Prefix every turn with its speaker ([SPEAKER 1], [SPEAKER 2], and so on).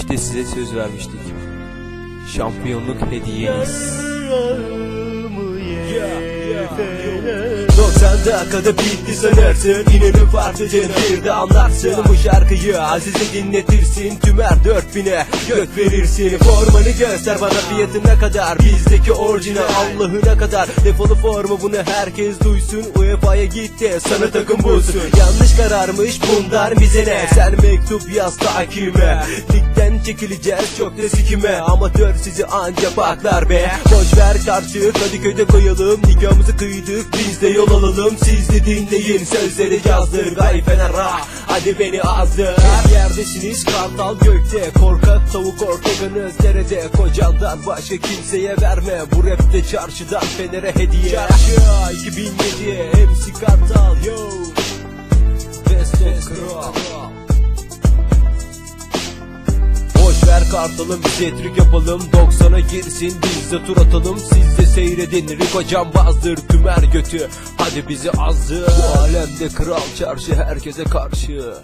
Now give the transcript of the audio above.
[SPEAKER 1] İşte size söz vermiştik. Şampiyonluk hediyeniz.
[SPEAKER 2] 90 dakikada bitti sanırsın. İnanın farklıdır bir de anlarsın. Bu şarkıyı Aziz'e dinletirsin. Tümer 4000'e gök verirsin. Formanı göster bana fiyatı ne kadar. Bizdeki orijinal Allah'ına kadar. Defolu formu bunu herkes duysun. UEFA'ya git de sana takım bulsun. Yanlış kararmış bunlar bize ne? Sen mektup yaz takime. Ligden çekileceğiz çok da sikime. Amatör sizi anca baklar be. Boş ver karşı Kadıköy'de koyalım. Nikahımızı kıydık biz de yol alalım. Siz de dinleyin sözleri yazdır Gay Fener ha hadi beni azdır. Her yerdesiniz kartal gökte. Korkak tavuk ortaganız derede. Kocandan başka kimseye verme. Bu rapte çarşıdan Fener'e hediye. Çarşı 2007 MC Kartal yo. Vestos Kral ver kartalım bize trik yapalım. 90'a girsin biz de tur atalım. Siz de seyredin Riko cambazdır tümer götü. Hadi bizi azdır. Bu alemde kral çarşı herkese karşı